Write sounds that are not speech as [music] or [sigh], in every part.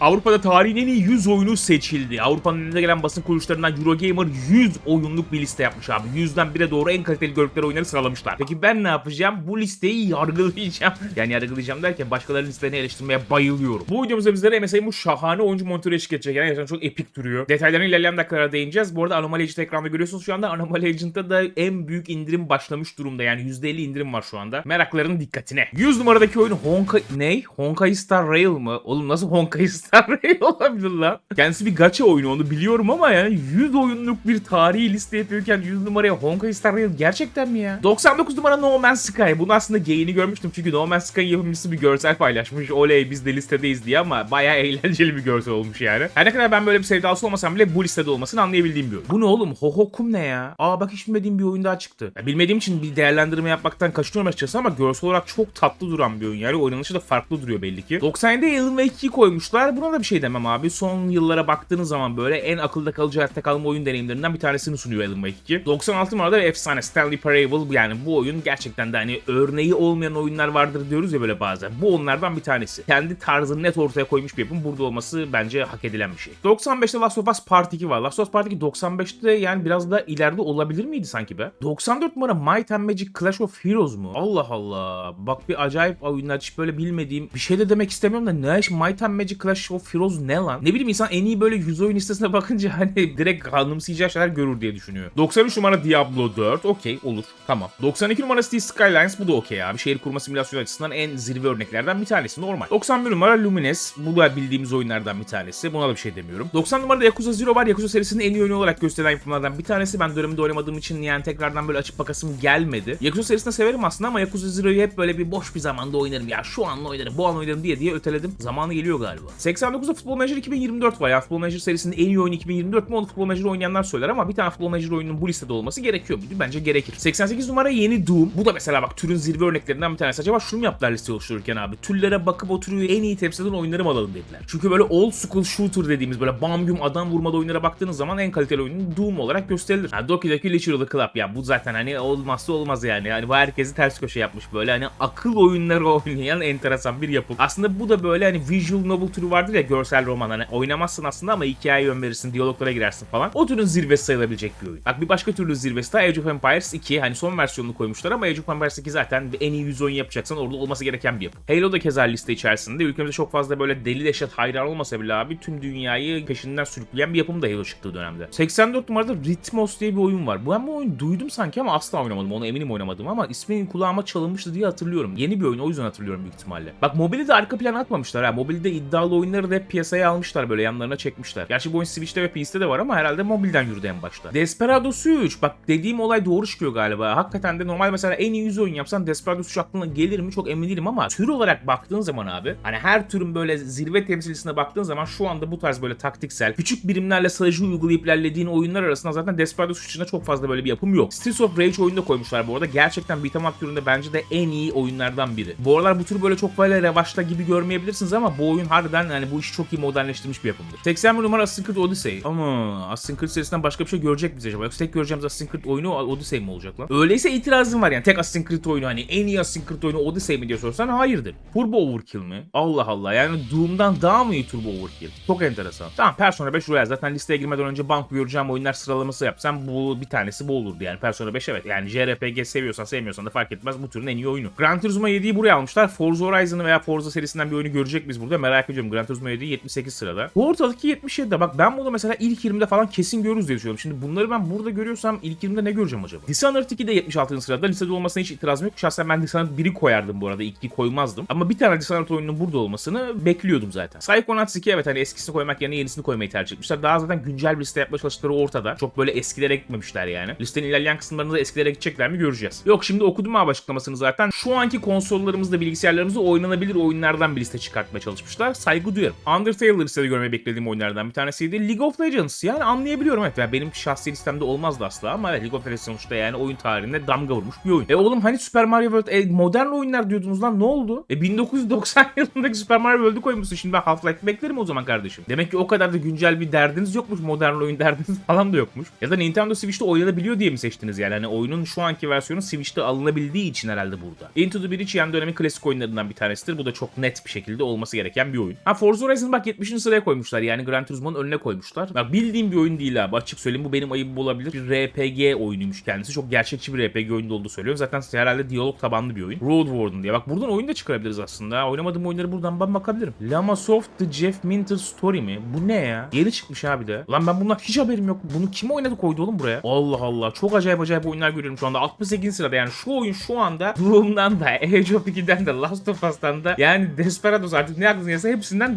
Avrupa'da tarihin en iyi 100 oyunu seçildi. Avrupa'nın önüne gelen basın kuruluşlarından Eurogamer 100 oyunluk bir liste yapmış abi. 100'den 1'e doğru en kaliteli gördükleri oyunları sıralamışlar. Peki ben ne yapacağım? Bu listeyi yargılayacağım. [laughs] Yani yargılayacağım derken başkalarının listelerini eleştirmeye bayılıyorum. Bu videomuzda bizlere MSI'nin bu şahane oyuncu monitörü eşlik edecek. Yani gerçekten çok epik duruyor. Detaylarını ilerleyen dakikalara değineceğiz. Bu arada Anomaly Agent ekranda görüyorsunuz şu anda. Anomaly Agent'ta da en büyük indirim başlamış durumda. Yani %50 indirim var şu anda. Merakların dikkatine. 100 numaradaki oyun Honkai... Ne? Honkai Star Rail mı? Oğlum nasıl Honkai Star Rail olabilir lan? Kendisi bir gacha oyunu onu biliyorum ama yani 100 oyunluk bir tarihi liste yapıyorken 100 numaraya Honkai Star Rail gerçekten mi ya? 99 numara No Man's Sky. Bunu aslında geyini görmüştüm çünkü No Man's Sky yapımcısı bir görsel paylaşmış. Oley biz de listedeyiz diye ama bayağı [laughs] eğlenceli bir görsel olmuş yani. Her ne kadar ben böyle bir sevdalısı olmasam bile bu listede olmasını anlayabildiğim bir oyun. Bu ne oğlum? Hohokum ne ya? Aa bak hiç bilmediğim bir oyun daha çıktı. Ya bilmediğim için bir değerlendirme yapmaktan kaçınıyorum açıkçası ama görsel olarak çok tatlı duran bir oyun. Yani oynanışı da farklı duruyor belli ki. 97'de Alan Wake 2'yi koymuşlar. Buna da bir şey demem abi. Son yıllara baktığınız zaman böyle en akılda kalıcı hayatta kalma oyun deneyimlerinden bir tanesini sunuyor Alan Wake 2. 96 numarada efsane Stanley Parable. Yani bu oyun gerçekten de hani örneği olmayan oyunlar vardır diyoruz ya böyle bazen. Bu onlardan bir tanesi. Kendi tarzını net ortaya koymuş bir yapım. Burada olması bence hak edilen bir şey. 95'te Last of Us Part 2 var. Last of Us Part 2 95'te yani biraz da ileride olabilir miydi sanki be? 94 numara Might and Magic Clash of Heroes mu? Allah Allah. Bak bir acayip oyunlar hiç böyle bilmediğim bir şey de demek istemiyorum da ne iş Might and Magic Clash of Heroes ne lan? Ne bileyim insan en iyi böyle 100 oyun listesine [laughs] bakınca hani direkt anımsayacağı şeyler görür diye düşünüyor. 93 numara Diablo 4. Okey olur. Tamam. 92 numara City Skylines. Bu da okey abi. Şehir kurma simülasyonu açısından en zirve örneklerden bir tanesi. Normal. 91 numara Lumines. Bu da bildiğimiz oyunlardan bir tanesi. Buna da bir şey demiyorum. 90 numarada Yakuza Zero var. Yakuza serisinin en iyi oyunu olarak gösterilen yapımlardan bir tanesi. Ben döneminde oynamadığım için yani tekrardan böyle açıp bakasım gelmedi. Yakuza serisini severim aslında ama Yakuza Zero'yu hep böyle bir boş bir zamanda oynarım. Ya şu an oynarım, bu an oynarım diye diye öteledim. Zamanı geliyor galiba. 89'da Football Manager 2024 var ya. Football Manager serisinin en iyi oyunu 2024 mi onu Football Manager oynayanlar söyler ama bir tane Football Manager oyunun bu listede olması gerekiyor muydu? Bence gerekir. 88 numara yeni Doom. Bu da mesela bak türün zirve örneklerinden bir tanesi. Acaba şunu mu yaptılar liste oluştururken abi? Türlere bakıp o türü en iyi temsil eden oyunları mı alalım dediler. Çünkü böyle old school shooter dediğimiz böyle bam güm adam vurmalı oyunlara baktığınız zaman en kaliteli oyunun Doom olarak gösterilir. Yani Doki Doki Literal Club ya bu zaten hani olmazsa olmaz yani. Yani bu herkesi ters köşe yapmış böyle hani akıl oyunları oynayan enteresan bir yapım. Aslında bu da böyle hani visual novel türü vardır ya görsel roman hani oynamazsın aslında ama hikaye yön verirsin, diyaloglara girersin falan. O türün zirvesi sayılabilecek bir oyun. Bak bir başka türlü zirvesi de Age of Empires 2. Hani son versiyonunu koymuşlar ama Age of Empires 2 zaten en iyi 100 oyun yapacaksan orada olması gereken bir yapı. Halo da keza liste içerisinde. Ülkemizde çok fazla böyle deli deşet hayran olmasa bile abi tüm dünyayı peşinden sürükleyen bir yapım da Halo çıktığı dönemde. 84 numarada Rhythmos diye bir oyun var. Ben bu oyunu duydum sanki ama asla oynamadım. Onu eminim oynamadım ama isminin kulağıma çalınmıştı diye hatırlıyorum. Yeni bir oyun o yüzden hatırlıyorum büyük ihtimalle. Bak mobili de arka plan atmamışlar ha. Mobilde iddialı oyunları da hep piyasaya almışlar böyle yanlarına çekmişler. Gerçi bu oyun Switch'te ve PC'de de var ama herhalde mobilden yürüdü en başta. Desperados 3. Bak dediğim olay doğru çıkıyor galiba. Hakikaten de normal mesela en iyi 100 oyun yapsan Desperados 3 aklına gelir mi çok emin değilim ama tür olarak baktığın zaman abi hani her türün böyle zirve temsilcisine baktığın zaman şu anda bu tarz böyle taktiksel küçük birimlerle strateji uygulayıp ilerlediğin oyunlar arasında zaten Desperados 3 içinde çok fazla böyle bir yapım yok. Streets of Rage oyunu da koymuşlar bu arada. Gerçekten beat'em up türünde bence de en iyi oyunlardan biri. Bu aralar bu tür böyle çok böyle revaçta gibi görmeyebilirsiniz ama bu oyun harbiden yani bu işi çok iyi modernleştirmiş bir yapımdır. 81 numara Assassin's Creed Odyssey. Ama Assassin's Creed serisinden başka bir şey görecek miyiz acaba? Yoksa tek göreceğimiz Assassin's Creed oyunu Odyssey mi olacak lan? Öyleyse itirazım var yani. Tek Assassin's Creed oyunu hani en iyi Assassin's Creed oyunu Odyssey mi diye sorsan hayırdır. Turbo Overkill mi? Allah Allah yani Doom'dan daha mı iyi Turbo Overkill? Çok enteresan. Tamam Persona 5 Royal zaten listeye girmeden önce bank göreceğim oyunlar sıralaması yapsam bu bir tanesi bu olurdu yani. Persona 5 evet yani JRPG seviyorsan sevmiyorsan da fark etmez bu türün en iyi oyunu. Gran Turismo 7'yi buraya almışlar. Forza Horizon'ı veya Forza serisinden bir oyunu görecek miyiz burada merak ediyorum. Gran Turismo 7 78 sırada. Bu ortadaki 77'de bak ben bunu mesela ilk 20'de falan kesin görürüz diye düşünüyorum. Şimdi bunları ben burada görüyorsam ilk 20'de ne göreceğim acaba? Dishonored 2 de 76. sırada. Listede olmasına hiç itirazım yok. Şahsen ben Dishonored 1'i koyardım bu arada. 2'yi koymazdım. Ama bir tane Dishonored oyunun burada olmasını bekliyordum zaten. Psychonauts 2 evet hani eskisini koymak yerine yenisini koymayı tercih etmişler. Daha zaten güncel bir liste yapma çalıştıkları ortada. Çok böyle eskilere gitmemişler yani. Listenin ilerleyen kısımlarında eskilere gidecekler mi göreceğiz. Yok şimdi okudum abi açıklamasını zaten. Şu anki konsollarımızda bilgisayarlarımızda oynanabilir oyunlardan bir liste çıkartmaya çalışmışlar. Saygı duyarım. Undertale'ı listede görmeyi beklediğim oyunlardan bir tanesiydi. League of Legends yani anlayabiliyorum evet. Yani benim şahsi listemde olmazdı asla ama League of Legends sonuçta yani oyun tarihinde damga vurmuş bir oyun. E oğlum hani Super Mario World e, modern oyunlar diyordunuz lan ne oldu? E 1990 [laughs] yılındaki Super Mario World'ü koymuşsun şimdi ben Half-Life beklerim o zaman kardeşim. Demek ki o kadar da güncel bir derdiniz yokmuş modern oyun [laughs] derdiniz falan da yokmuş. Ya da Nintendo Switch'te oynanabiliyor diye mi seçtiniz yani? Hani oyunun şu anki versiyonu Switch'te alınabildiği için herhalde burada. Into the Breach yani dönemin klasik oyunlarından bir tanesidir. Bu da çok net bir şekilde olması gereken bir oyun. Ha Forza Horizon bak 70. sıraya koymuşlar yani Gran Turismo'nun önüne koymuşlar. Bak bildiğim bir oyun değil abi açık söyleyeyim bu benim ayıbım olabilir. Bir RPG oyunuymuş kendisi. Çok gerçekçi bir RPG oyunda olduğu söylüyorum. Zaten herhalde diyalog tabanlı bir oyun. Road Warden diye. Bak buradan oyun da çıkarabiliriz aslında. Oynamadığım oyunları buradan ben bakabilirim. Lama Soft The Jeff Minter Story mi? Bu ne ya? Yeni çıkmış abi de. Lan ben bundan hiç haberim yok. Bunu kim oynadı koydu oğlum buraya? Allah Allah. Çok acayip acayip oyunlar görüyorum şu anda. 68 sırada yani şu oyun şu anda Doom'dan da, Age of 2'den de, Last of Us'tan da yani Desperados artık ne aklınıza gelse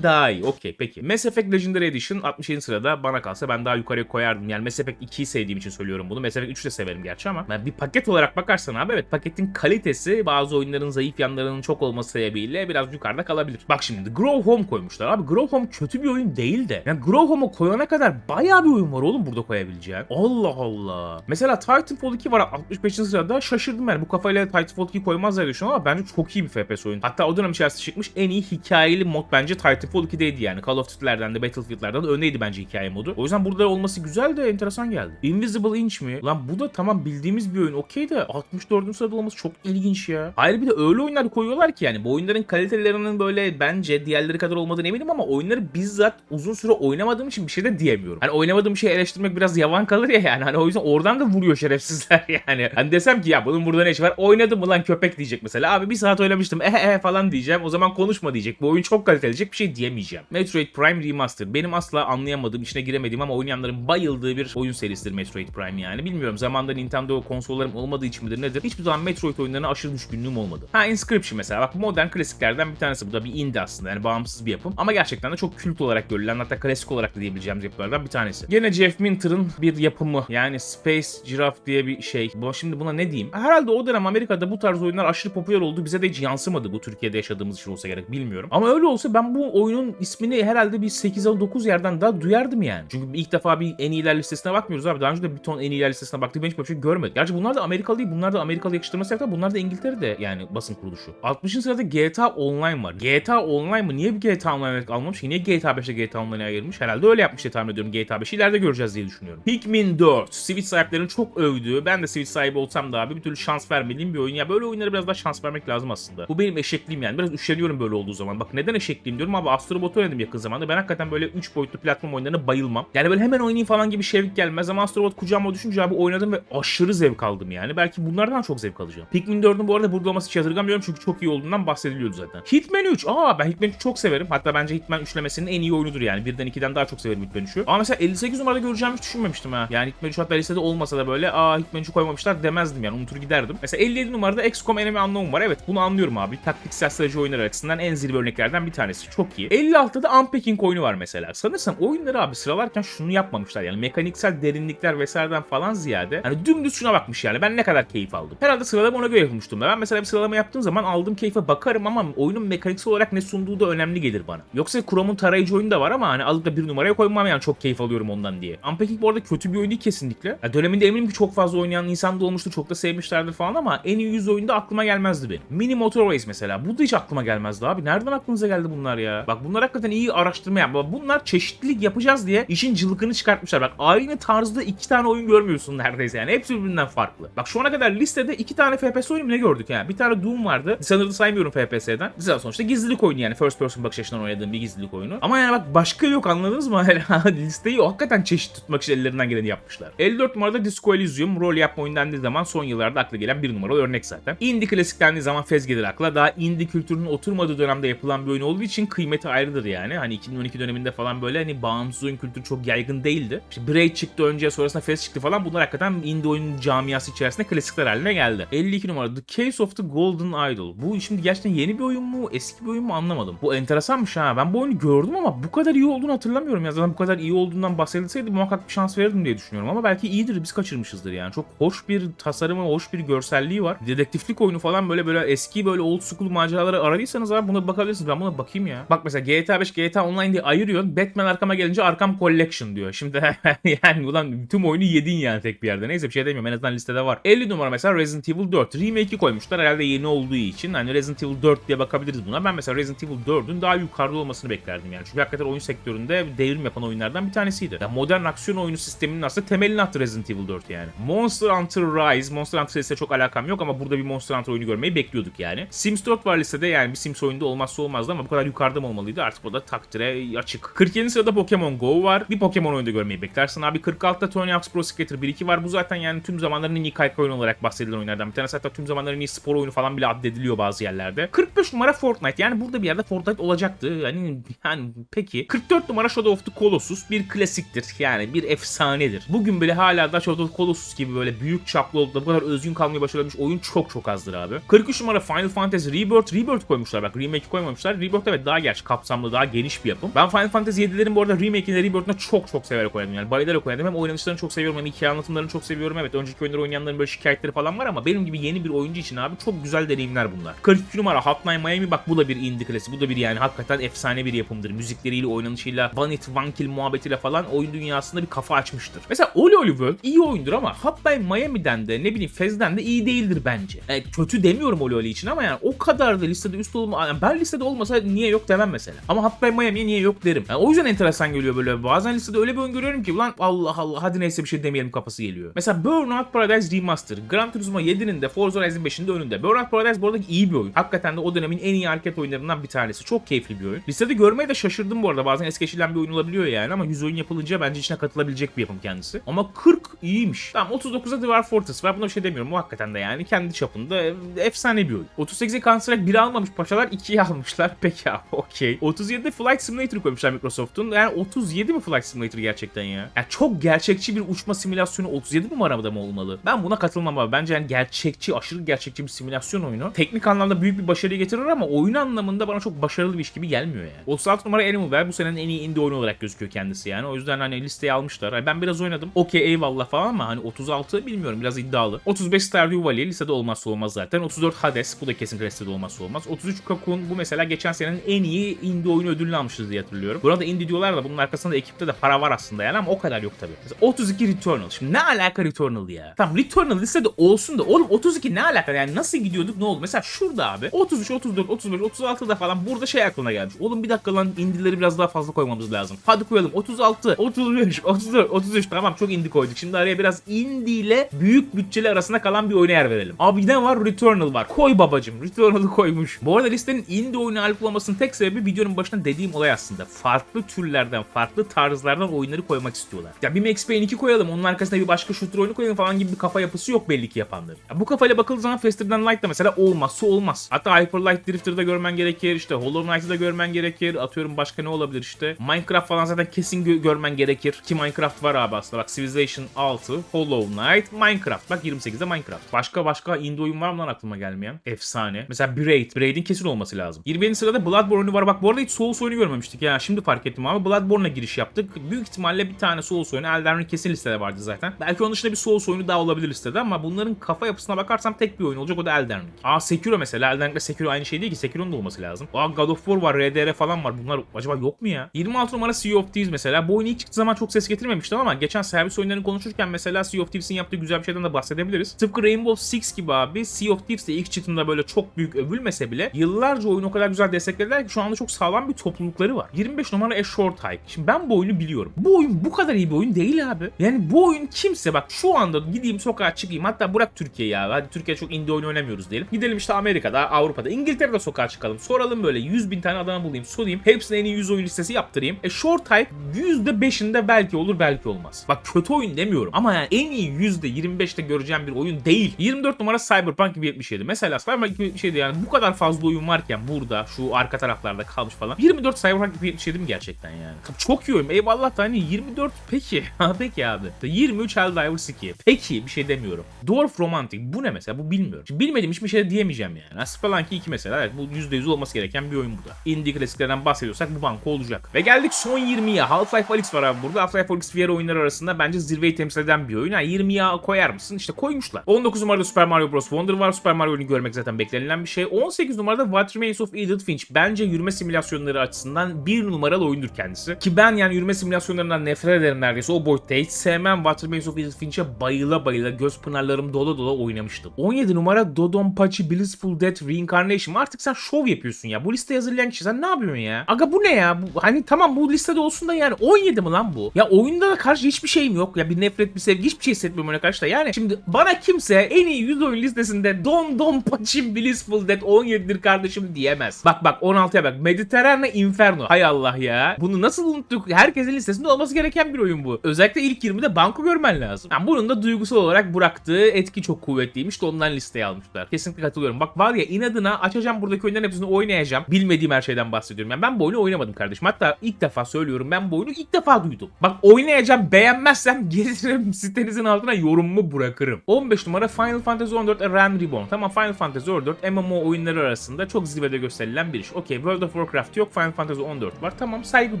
daha iyi. Okey peki. Mass Effect Legendary Edition 67. sırada bana kalsa ben daha yukarıya koyardım. Yani Mass Effect 2'yi sevdiğim için söylüyorum bunu. Mass Effect 3'ü de severim gerçi ama yani bir paket olarak bakarsan abi evet paketin kalitesi bazı oyunların zayıf yanlarının çok olması sebebiyle biraz yukarıda kalabilir. Bak şimdi Grow Home koymuşlar. Abi Grow Home kötü bir oyun değil de. Yani Grow Home'u koyana kadar bayağı bir oyun var oğlum burada koyabileceğin. Allah Allah. Mesela Titanfall 2 var 65. sırada. Şaşırdım yani. Bu kafayla Titanfall 2'yi koymazlar düşünüyorum ama bence çok iyi bir FPS oyun. Hatta o dönem içerisinde çıkmış en iyi hikayeli mod bence Titanfall 2'deydi yani. Call of Duty'lerden de Battlefield'lerden de öndeydi bence hikaye modu. O yüzden burada olması güzel de enteresan geldi. Invisible Inch mi? Lan bu da tamam bildiğimiz bir oyun okey de 64. sırada olması çok ilginç ya. Ayrı bir de öyle oyunlar koyuyorlar ki yani bu oyunların kalitelerinin böyle bence diğerleri kadar olmadığını eminim ama oyunları bizzat uzun süre oynamadığım için bir şey de diyemiyorum. Hani oynamadığım şeyi eleştirmek biraz yavan kalır ya yani. Hani o yüzden oradan da vuruyor şerefsizler [laughs] yani. Hani desem ki ya bunun burada ne işi var? Oynadım mı lan köpek diyecek mesela. Abi bir saat oynamıştım [laughs] eh eh falan diyeceğim. O zaman konuşma diyecek. Bu oyun çok kaliteli diyecek bir şey diyemeyeceğim. Metroid Prime Remaster. Benim asla anlayamadığım, içine giremediğim ama oynayanların bayıldığı bir oyun serisidir Metroid Prime yani. Bilmiyorum zamanda Nintendo konsollarım olmadığı için midir nedir? Hiçbir zaman Metroid oyunlarına aşırı düşkünlüğüm olmadı. Ha Inscription mesela. Bak modern klasiklerden bir tanesi. Bu da bir indie aslında. Yani bağımsız bir yapım. Ama gerçekten de çok kült olarak görülen hatta klasik olarak da diyebileceğimiz yapılardan bir tanesi. Gene Jeff Minter'ın bir yapımı. Yani Space Giraffe diye bir şey. Şimdi buna ne diyeyim? Herhalde o dönem Amerika'da bu tarz oyunlar aşırı popüler oldu. Bize de hiç yansımadı bu Türkiye'de yaşadığımız için olsa gerek bilmiyorum. Ama öyle olsa ben bu oyunun ismini herhalde bir 8-9 yerden daha duyardım yani. Çünkü ilk defa bir en iyiler listesine bakmıyoruz abi. Daha önce de bir ton en iyiler listesine baktık. Ben hiç böyle bir şey görmedim. Gerçi bunlar da Amerikalı değil. Bunlar da Amerikalı yakıştırması yaptı. Bunlar da İngiltere'de yani basın kuruluşu. 60. sırada GTA Online var. GTA Online mı? Niye bir GTA Online almamış? Niye GTA 5'te GTA Online'a ayırmış? Herhalde öyle yapmış diye tahmin ediyorum. GTA 5'i ileride göreceğiz diye düşünüyorum. Pikmin 4. Switch sahiplerinin çok övdüğü. Ben de Switch sahibi olsam da abi bir türlü şans vermediğim bir oyun. Ya böyle oyunlara biraz daha şans vermek lazım aslında. Bu benim eşekliğim yani. Biraz üşeniyorum böyle olduğu zaman. Bak neden eşekliğim diyorum abi Astro Bot oynadım yakın zamanda. Ben hakikaten böyle 3 boyutlu platform oyunlarına bayılmam. Yani böyle hemen oynayayım falan gibi şevk gelmez ama Astro Bot kucağıma düşünce abi oynadım ve aşırı zevk aldım yani. Belki bunlardan çok zevk alacağım. Pikmin 4'ün bu arada burada olması hiç yadırgamıyorum çünkü çok iyi olduğundan bahsediliyordu zaten. Hitman 3. Aa ben Hitman 3'ü çok severim. Hatta bence Hitman üçlemesinin en iyi oyunudur yani. Birden 2'den daha çok severim Hitman 3'ü. Ama mesela 58 numarada göreceğimi hiç düşünmemiştim ha. Yani Hitman 3 hatta listede olmasa da böyle aa Hitman 3'ü koymamışlar demezdim yani. Unutur giderdim. Mesela 57 numarada XCOM Enemy Unknown var. Evet bunu anlıyorum abi. Taktiksel strateji oyunları açısından en zirve örneklerden bir tanesi. Çok iyi. 56'da Unpacking oyunu var mesela. Sanırsam oyunları abi sıralarken şunu yapmamışlar yani mekaniksel derinlikler vesaireden falan ziyade hani dümdüz şuna bakmış yani ben ne kadar keyif aldım. Herhalde sıralama ona göre yapılmıştım. Ben mesela bir sıralama yaptığım zaman aldığım keyfe bakarım ama oyunun mekaniksel olarak ne sunduğu da önemli gelir bana. Yoksa Chrome'un tarayıcı oyunu da var ama hani alıp da bir numaraya koymam yani çok keyif alıyorum ondan diye. Unpacking bu arada kötü bir oyun değil kesinlikle. Ya döneminde eminim ki çok fazla oynayan insan da olmuştu. Çok da sevmişlerdir falan ama en iyi 100 oyunda aklıma gelmezdi benim. Mini Motor Race mesela. Bu da hiç aklıma gelmezdi abi. Nereden aklınıza geldi bunlar ya? Bak bunlar hakikaten iyi araştırma yap. Bunlar çeşitlilik yapacağız diye işin cılkını çıkartmışlar. Bak aynı tarzda iki tane oyun görmüyorsun neredeyse yani. Hepsi birbirinden farklı. Bak şu ana kadar listede iki tane FPS oyunu ne gördük yani. Bir tane Doom vardı. Sanırım saymıyorum FPS'den. Güzel sonuçta gizlilik oyunu yani. First person bakış açısından oynadığım bir gizlilik oyunu. Ama yani bak başka yok anladınız mı? [laughs] Listeyi o hakikaten çeşit tutmak için ellerinden geleni yapmışlar. 54 numarada Disco Elysium. Rol yapma oyun dendiği zaman son yıllarda akla gelen bir numaralı örnek zaten. Indie klasik dendiği zaman Fez gelir akla. Daha indie kültürünün oturmadığı dönemde yapılan bir oyun olduğu için kıymeti ayrıdır yani. Hani 2012 döneminde falan böyle hani bağımsız oyun kültürü çok yaygın değildi. İşte Braid çıktı önce sonrasında Fez çıktı falan. Bunlar hakikaten indie oyun camiası içerisinde klasikler haline geldi. 52 numara The Case of the Golden Idol. Bu şimdi gerçekten yeni bir oyun mu eski bir oyun mu anlamadım. Bu enteresanmış ha. Ben bu oyunu gördüm ama bu kadar iyi olduğunu hatırlamıyorum ya. Zaten bu kadar iyi olduğundan bahsedilseydi muhakkak bir şans verirdim diye düşünüyorum ama belki iyidir biz kaçırmışızdır yani. Çok hoş bir tasarımı, hoş bir görselliği var. Dedektiflik oyunu falan böyle böyle eski böyle old school maceraları aradıysanız abi buna bakabilirsiniz. Ben buna bakayım ya. Bak mesela GTA 5, GTA Online diye ayırıyorsun. Batman arkama gelince Arkham Collection diyor. Şimdi [laughs] yani ulan tüm oyunu yedin yani tek bir yerde. Neyse bir şey demiyorum. En azından listede var. 50 numara mesela Resident Evil 4. Remake'i koymuşlar herhalde yeni olduğu için. Hani Resident Evil 4 diye bakabiliriz buna. Ben mesela Resident Evil 4'ün daha yukarıda olmasını beklerdim yani. Çünkü hakikaten oyun sektöründe devrim yapan oyunlardan bir tanesiydi. Yani modern aksiyon oyunu sisteminin aslında temelini attı Resident Evil 4 yani. Monster Hunter Rise. Monster Hunter serisiyle çok alakam yok ama burada bir Monster Hunter oyunu görmeyi bekliyorduk yani. Sims 4 var listede yani bir Sims oyunda olmazsa olmazdı ama bu kadar yukarıda mı olması olmalıydı. Artık o da takdire açık. 47. sırada Pokemon Go var. Bir Pokemon oyunda görmeyi beklersin abi. 46'da Tony Hawk's Pro Skater 1-2 var. Bu zaten yani tüm zamanların en iyi kaykay oyunu olarak bahsedilen oyunlardan bir tanesi. Hatta tüm zamanların en iyi spor oyunu falan bile addediliyor bazı yerlerde. 45 numara Fortnite. Yani burada bir yerde Fortnite olacaktı. Yani, yani peki. 44 numara Shadow of the Colossus bir klasiktir. Yani bir efsanedir. Bugün bile hala da Shadow of the Colossus gibi böyle büyük çaplı olup da bu kadar özgün kalmayı başarabilmiş oyun çok çok azdır abi. 43 numara Final Fantasy Rebirth. Rebirth koymuşlar bak. Remake koymamışlar. Rebirth evet daha gerçi kapsamlı, daha geniş bir yapım. Ben Final Fantasy 7'lerin bu arada remake'ini Rebirth'ını çok çok severek oynadım. Yani bayılarak oynadım. Hem oynanışlarını çok seviyorum hem hikaye anlatımlarını çok seviyorum. Evet önceki oyunları oynayanların böyle şikayetleri falan var ama benim gibi yeni bir oyuncu için abi çok güzel deneyimler bunlar. 42 numara Hotline Miami bak bu da bir indie klası. Bu da bir yani hakikaten efsane bir yapımdır. Müzikleriyle, oynanışıyla, One Hit One Kill muhabbetiyle falan oyun dünyasında bir kafa açmıştır. Mesela Oli Oli World iyi oyundur ama Hotline Miami'den de ne bileyim Fez'den de iyi değildir bence. E, kötü demiyorum Oli Oli için ama yani o kadar da listede üst olma yani ben listede olmasa niye yok demem mesela. Ama Hotline Miami'ye niye yok derim. Yani o yüzden enteresan geliyor böyle. Bazen listede öyle bir oyun görüyorum ki ulan Allah Allah hadi neyse bir şey demeyelim kafası geliyor. Mesela Burnout Paradise Remaster. Gran Turismo 7'nin de Forza Horizon 5'in de önünde. Burnout Paradise bu arada iyi bir oyun. Hakikaten de o dönemin en iyi arcade oyunlarından bir tanesi. Çok keyifli bir oyun. Listede görmeye de şaşırdım bu arada. Bazen es geçilen bir oyun olabiliyor yani ama 100 oyun yapılınca bence içine katılabilecek bir yapım kendisi. Ama 40 iyiymiş. Tamam 39'da Dwarf Fortress var. Buna bir şey demiyorum. Bu hakikaten de yani kendi çapında e, efsane bir oyun. 38'e Counter Strike 1 almamış paşalar 2'yi almışlar. [laughs] Peki abi okey. 37'de Flight Simulator koymuşlar Microsoft'un. Yani 37 mi Flight Simulator gerçekten ya? Ya çok gerçekçi bir uçma simülasyonu 37 numarada mı olmalı? Ben buna katılmam abi. Bence yani gerçekçi, aşırı gerçekçi bir simülasyon oyunu. Teknik anlamda büyük bir başarı getirir ama oyun anlamında bana çok başarılı bir iş gibi gelmiyor yani. 36 numara Animalware bu senenin en iyi indie oyunu olarak gözüküyor kendisi yani. O yüzden hani listeye almışlar. Hani ben biraz oynadım. Okey eyvallah falan ama hani 36 bilmiyorum biraz iddialı. 35 Stardew Valley listede olmazsa olmaz zaten. 34 Hades bu da kesin listede olmazsa olmaz. 33 Cocoon bu mesela geçen senenin en iyi indie oyunu ödülünü almışız diye hatırlıyorum. Burada indie diyorlar da bunun arkasında ekipte de para var aslında yani ama o kadar yok tabii. Mesela 32 Returnal. Şimdi ne alaka Returnal ya? Tamam Returnal listede olsun da oğlum 32 ne alaka yani nasıl gidiyorduk ne oldu? Mesela şurada abi 33, 34, 35, 36'da falan burada şey aklına gelmiş. Oğlum bir dakika lan indileri biraz daha fazla koymamız lazım. Hadi koyalım 36, 35, 34, 33 tamam çok indie koyduk. Şimdi araya biraz indie ile büyük bütçeli arasında kalan bir oyuna yer verelim. Abi ne var? Returnal var. Koy babacım. Returnal'ı koymuş. Bu arada listenin indie oyunu alıp olmasının tek sebebi videonun başında dediğim olay aslında. Farklı türlerden, farklı tarzlardan oyunları koymak istiyorlar. Ya bir Max Payne 2 koyalım, onun arkasında bir başka shooter oyunu koyalım falan gibi bir kafa yapısı yok belli ki yapanların. Ya bu kafayla bakıldığı zaman Faster Light da mesela olmazsa olmaz. Hatta Hyper Light Drifter'da görmen gerekir, işte Hollow Knight'ı da görmen gerekir. Atıyorum başka ne olabilir işte. Minecraft falan zaten kesin gö- görmen gerekir. Ki Minecraft var abi aslında. Bak Civilization 6, Hollow Knight, Minecraft. Bak 28'de Minecraft. Başka başka indie oyun var mı lan aklıma gelmeyen? Efsane. Mesela Braid. Braid'in kesin olması lazım. 27. sırada Bloodborne var. Bak bu arada hiç Souls oyunu görmemiştik ya. Şimdi fark ettim abi. Bloodborne'a giriş yaptık. Büyük ihtimalle bir tane Souls oyunu Elden Ring kesin listede vardı zaten. Belki onun dışında bir Souls oyunu daha olabilir listede ama bunların kafa yapısına bakarsam tek bir oyun olacak o da Elden Ring. Aa Sekiro mesela. Elden Ring'le Sekiro aynı şey değil ki. Sekiro'nun da olması lazım. Aa God of War var. RDR falan var. Bunlar acaba yok mu ya? 26 numara Sea of Thieves mesela. Bu oyun ilk çıktığı zaman çok ses getirmemişti ama geçen servis oyunlarını konuşurken mesela Sea of Thieves'in yaptığı güzel bir şeyden de bahsedebiliriz. Tıpkı Rainbow Six gibi abi Sea of Thieves de ilk çıktığında böyle çok büyük övülmese bile yıllarca oyunu o kadar güzel desteklediler ki şu anda çok sağlam bir toplulukları var. 25 numara A Short Hike. Şimdi ben bu oyunu biliyorum. Bu oyun bu kadar iyi bir oyun değil abi. Yani bu oyun kimse bak şu anda gideyim sokağa çıkayım hatta bırak Türkiye'yi abi. Hadi Türkiye çok indie oyun oynamıyoruz diyelim. Gidelim işte Amerika'da, Avrupa'da, İngiltere'de sokağa çıkalım. Soralım böyle 100 bin tane adam bulayım, sorayım. Hepsine en iyi 100 oyun listesi yaptırayım. E Short Hike %5'inde belki olur belki olmaz. Bak kötü oyun demiyorum ama yani en iyi %25'te göreceğim bir oyun değil. 24 numara Cyberpunk 2077. Mesela Cyberpunk 2077 yani bu kadar fazla oyun varken burada şu arka taraflarda kalmış falan. 24 Cyberpunk 2077 mi gerçekten yani? Çok iyi oyun. Eyvallah da hani 24 peki. [laughs] Peki abi. 23 Helldivers 2. Peki bir şey demiyorum. Dwarf Romantic bu ne mesela? Bu bilmiyorum. Şimdi bilmediğim hiçbir şey diyemeyeceğim yani. Spelunky 2 mesela. Evet bu %100 olması gereken bir oyun bu da. Indie klasiklerden bahsediyorsak bu banko olacak. Ve geldik son 20'ye. Half-Life Alyx var abi burada. Half-Life Alyx VR oyunları arasında bence zirveyi temsil eden bir oyun. Ha 20'ye koyar mısın? İşte koymuşlar. 19 numarada Super Mario Bros. Wonder var. Super Mario oyunu görmek zaten beklenilen bir şey. 18 numarada What Remains of Edith Finch. Bence yürüme simülasyonları açısından bir numaralı oyundur kendisi. Ki ben yani yürüme simülasyonlarından nefret ederim neredeyse. O boyutta hiç sevmem. Remains of Edith Finch'e bayıla bayıla göz pınarlarım dola dola oynamıştım. 17 numara Dodonpachi Blissful Death Reincarnation. Artık sen şov yapıyorsun ya. Bu listeyi hazırlayan kişi sen ne yapıyorsun ya? Aga bu ne ya? Bu, hani tamam bu listede olsun da yani 17 mi lan bu? Ya oyunda da karşı hiçbir şeyim yok. Ya bir nefret bir sevgi hiçbir şey hissetmiyorum ona karşı da. Yani şimdi bana kimse en iyi 100 oyun listesinde Don Don Pachi Blissful Death 17'dir kardeşim diyemez. Bak bak 16'ya bak. Mediterrane Inferno. Hay Allah ya. Bunu nasıl unuttuk? Herkesin listesinde olması gereken bir oyun bu. Özellikle ilk 20'de banko görmen lazım. Yani bunun da duygusal olarak bıraktığı etki çok kuvvetliymiş de ondan listeye almışlar. Kesinlikle katılıyorum. Bak var ya inadına açacağım buradaki oyunların hepsini oynayacağım. Bilmediğim her şeyden bahsediyorum. Yani ben bu oyunu oynamadım kardeşim. Hatta ilk defa söylüyorum ben bu oyunu ilk defa duydum. Bak oynayacağım beğenmezsem [laughs] gelirim sitenizin altına yorumumu bırakırım. 15 numara Final Fantasy 14 A Realm Reborn. Tamam Final Fantasy 14 MMO oyunları arasında çok zirvede gösterilen bir iş. Okey World of Warcraft yok Final Fantasy 14 var. Tamam saygı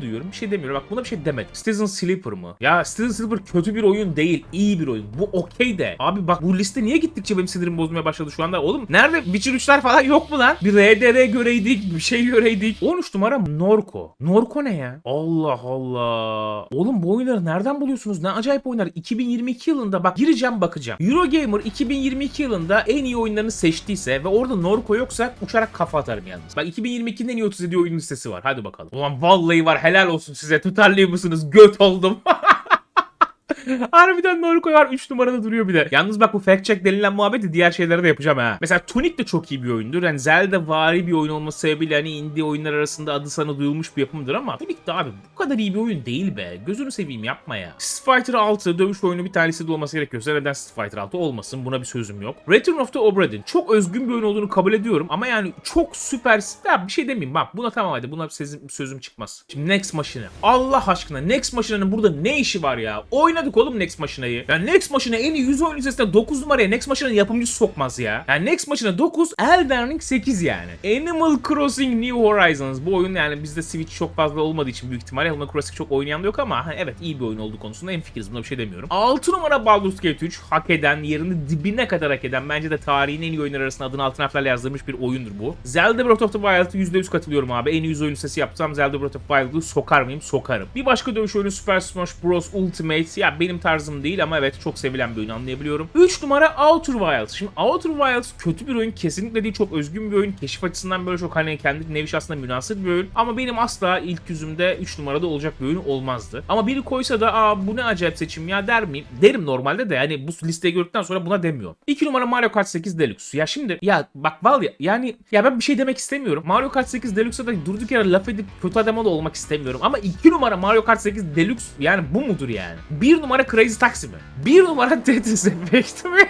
duyuyorum. Bir şey demiyorum. Bak buna bir şey demedim. Citizen Sleeper mı? Ya Citizen Sleeper kötü bir oyun değil. iyi bir oyun. Bu okey de. Abi bak bu liste niye gittikçe benim sinirim bozmaya başladı şu anda? Oğlum nerede Witcher 3'ler falan yok mu lan? Bir RDR göreydik. Bir şey göreydik. 13 numara Norco. Norco ne ya? Allah Allah. Oğlum bu oyunları nereden buluyorsunuz? Ne acayip oyunlar. 2022 yılında bak gireceğim bakacağım. Eurogamer 2022 yılında en iyi oyunlarını seçtiyse ve orada Norco yoksa uçarak kafa atarım yalnız. Bak 2022'nin en iyi 37 oyun listesi var. Hadi bakalım. Ulan vallahi var helal olsun size. Tutarlı mısınız? Göt oldum. [laughs] [laughs] Harbiden Norco var 3 numarada duruyor bir de. Yalnız bak bu fact check denilen muhabbeti diğer şeylere de yapacağım ha. Mesela Tunic de çok iyi bir oyundur. Yani Zelda vari bir oyun olması sebebiyle hani indie oyunlar arasında adı sana duyulmuş bir yapımdır ama Tunic de abi bu kadar iyi bir oyun değil be. Gözünü seveyim yapma ya. Street Fighter 6 dövüş oyunu bir tanesi de olması gerekiyorsa neden Street Fighter 6 olmasın buna bir sözüm yok. Return of the Obra Dinn çok özgün bir oyun olduğunu kabul ediyorum ama yani çok süper ya bir şey demeyeyim bak buna tamam hadi buna sözüm, sözüm çıkmaz. Şimdi Next Machine. Allah aşkına Next Machine'ın burada ne işi var ya? Oynadık oğlum Next Machine'yi. Yani Next Machine en iyi 100 oyun listesinde 9 numaraya Next Machine'ın yapımcısı sokmaz ya. Yani Next Machine 9, Elden Ring 8 yani. Animal Crossing New Horizons. Bu oyun yani bizde Switch çok fazla olmadığı için büyük ihtimalle Animal Crossing çok oynayan da yok ama ha, evet iyi bir oyun olduğu konusunda en fikiriz. Buna bir şey demiyorum. 6 numara Baldur's Gate 3 hak eden, yerini dibine kadar hak eden bence de tarihin en iyi oyunlar arasında adını altın harflerle yazdırmış bir oyundur bu. Zelda Breath of the Wild'ı %100 katılıyorum abi. En iyi 100 oyun listesi yapsam Zelda Breath of the Wild'ı sokar mıyım? Sokarım. Bir başka dövüş oyunu Super Smash Bros. Ultimate. Ya benim tarzım değil ama evet çok sevilen bir oyun anlayabiliyorum. 3 numara Outer Wilds. Şimdi Outer Wilds kötü bir oyun. Kesinlikle değil çok özgün bir oyun. Keşif açısından böyle çok hani kendi nevi aslında münasır bir oyun. Ama benim asla ilk yüzümde 3 numarada olacak bir oyun olmazdı. Ama biri koysa da aa bu ne acayip seçim ya der miyim? Derim normalde de yani bu listeyi gördükten sonra buna demiyorum. 2 numara Mario Kart 8 Deluxe. Ya şimdi ya bak val ya yani ya ben bir şey demek istemiyorum. Mario Kart 8 Deluxe'a da durduk yere laf edip kötü adama da olmak istemiyorum. Ama 2 numara Mario Kart 8 Deluxe yani bu mudur yani? 1 numara Crazy Taxi mi? 1 numara Tetris [laughs] Effect mi?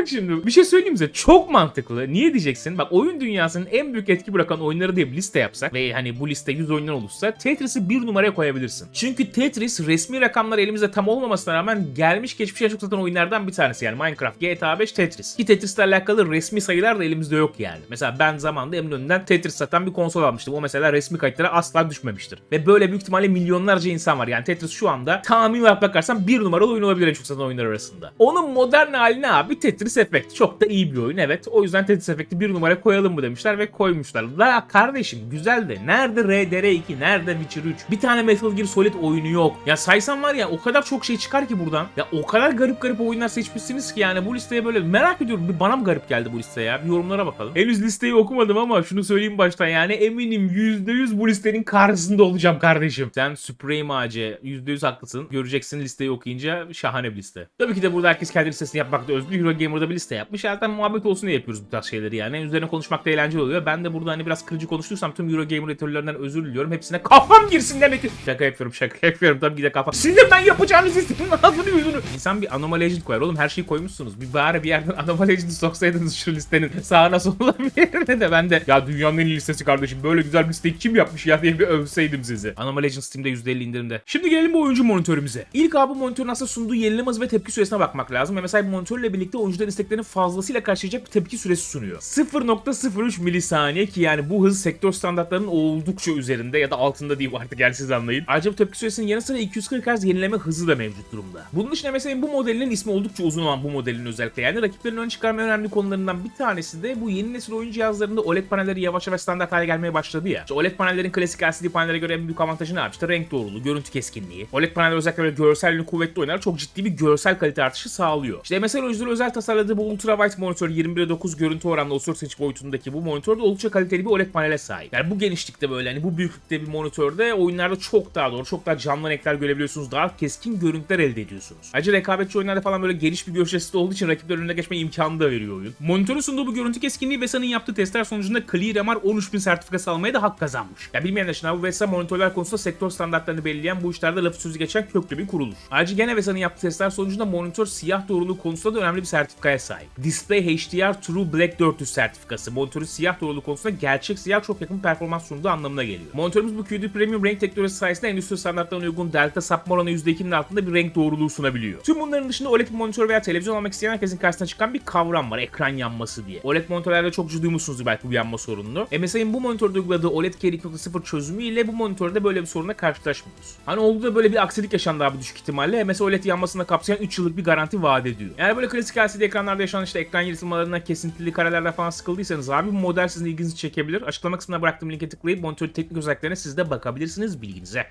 Bak şimdi bir şey söyleyeyim size çok mantıklı. Niye diyeceksin? Bak oyun dünyasının en büyük etki bırakan oyunları diye bir liste yapsak ve hani bu liste 100 oyundan olursa Tetris'i bir numaraya koyabilirsin. Çünkü Tetris resmi rakamlar elimizde tam olmamasına rağmen gelmiş geçmiş en çok satan oyunlardan bir tanesi yani Minecraft, GTA 5, Tetris. Ki Tetris'le alakalı resmi sayılar da elimizde yok yani. Mesela ben zamanında Eminönü'nden Tetris satan bir konsol almıştım. O mesela resmi kayıtlara asla düşmemiştir. Ve böyle büyük ihtimalle milyonlarca insan var. Yani Tetris şu anda tahmin olarak bakarsan bir numaralı oyun olabilir en çok satan oyunlar arasında. Onun modern haline abi Tetris Effect. Çok da iyi bir oyun evet. O yüzden Tetris Effect'i bir numara koyalım mı demişler ve koymuşlar. La kardeşim güzel de nerede RDR2 nerede Witcher 3? Bir tane Metal Gear Solid oyunu yok. Ya saysam var ya o kadar çok şey çıkar ki buradan. Ya o kadar garip garip oyunlar seçmişsiniz ki yani bu listeye böyle merak ediyorum. Bir bana mı garip geldi bu listeye ya? Bir yorumlara bakalım. Henüz listeyi okumadım ama şunu söyleyeyim baştan yani eminim %100 bu listenin karşısında olacağım kardeşim. Sen Supreme AC %100 haklısın. Göreceksin listeyi okuyunca şahane bir liste. Tabii ki de burada herkes kendi listesini yapmakta özgür. Eurogamer'da bir liste yapmış. Zaten muhabbet olsun diye yapıyoruz bu tarz şeyleri yani. Üzerine konuşmak da eğlenceli oluyor. Ben de burada hani biraz kırıcı konuştuysam tüm Eurogamer editörlerinden özür diliyorum. Hepsine kafam girsin demek ki. Şaka yapıyorum şaka yapıyorum tabii ki de kafam. Sizin de ben yapacağınız listenin ağzını yüzünü. İnsan bir Anomaly Agent koyar oğlum her şeyi koymuşsunuz. Bir bari bir yerden [laughs] Anomaly Agent'ı soksaydınız şu listenin sağına soluna bir yerine de ben de ya dünyanın en iyi listesi kardeşim böyle güzel bir listeyi kim yapmış ya diye bir övseydim sizi. Anomaly Agent Steam'de %50 indirimde. Şimdi gelelim bu oyuncu monitörümüze. İlk abi monitörün aslında sunduğu yenileme hızı ve tepki süresine bakmak lazım. Ve mesela monitörle birlikte oyuncuların isteklerini fazlasıyla karşılayacak bir tepki süresi sunuyor. 0.03 milisaniye ki yani bu hız sektör standartlarının oldukça üzerinde ya da altında değil artık yani siz anlayın. Ayrıca bu tepki süresinin yanı sıra 240 Hz yenileme hızı da mevcut durumda. Bunun dışında mesela bu modelinin ismi oldukça uzun olan bu modelin özellikle yani rakiplerin ön çıkarma önemli konularından bir tanesi de bu yeni nesil oyun cihazlarında OLED panelleri yavaş yavaş standart hale gelmeye başladı ya. İşte OLED panellerin klasik LCD panellere göre en büyük avantajı ne abi? Renk doğruluğu, görüntü keskinliği. OLED paneller özellikle böyle görsel kuvvetli oyunlar çok ciddi bir görsel kalite artışı sağlıyor. İşte mesela özel tasarlanan tasarladığı bu ultrawide monitör 21'e 9 görüntü oranlı 34 inç boyutundaki bu monitörde oldukça kaliteli bir OLED panele sahip. Yani bu genişlikte böyle hani bu büyüklükte bir monitörde oyunlarda çok daha doğru, çok daha canlı renkler görebiliyorsunuz. Daha keskin görüntüler elde ediyorsunuz. Ayrıca rekabetçi oyunlarda falan böyle geniş bir görüş açısı olduğu için rakiplerin önüne geçme imkanı da veriyor oyun. Monitörün sunduğu bu görüntü keskinliği VESA'nın yaptığı testler sonucunda Clear MR 13000 sertifikası almaya da hak kazanmış. Ya bilmeyenler için abi VESA monitörler konusunda sektör standartlarını belirleyen bu işlerde lafı sözü geçen köklü bir kuruluş. Ayrıca gene VESA'nın yaptığı testler sonucunda monitör siyah doğruluğu konusunda da önemli bir sertifikaya sahip. Display HDR True Black 400 sertifikası monitörün siyah doğruluğu konusunda gerçek siyah çok yakın performans sunduğu anlamına geliyor. Monitörümüz bu QD Premium renk teknolojisi sayesinde endüstri standartlarına uygun delta sapma oranı %2'nin altında bir renk doğruluğu sunabiliyor. Tüm bunların dışında OLED monitör veya televizyon almak isteyen herkesin karşısına çıkan bir kavram var ekran yanması diye. OLED monitörlerde çokça duymuşsunuzdur belki bu yanma sorununu. MSI'nin bu monitörde uyguladığı OLED Care 2.0 çözümü ile bu monitörde böyle bir sorunla karşılaşmıyoruz. Hani oldu da böyle bir aksilik yaşandı abi düşük ihtimalle. MSI OLED yanmasını kapsayan 3 yıllık bir garanti vaat ediyor. Eğer böyle klasik LCD ekranlarda yaşanan işte ekran yalıtımlarından kesintili karelerden falan sıkıldıysanız abi bu model sizin ilginizi çekebilir. Açıklama kısmına bıraktığım linke tıklayıp monitörün teknik özelliklerine siz de bakabilirsiniz bilginize.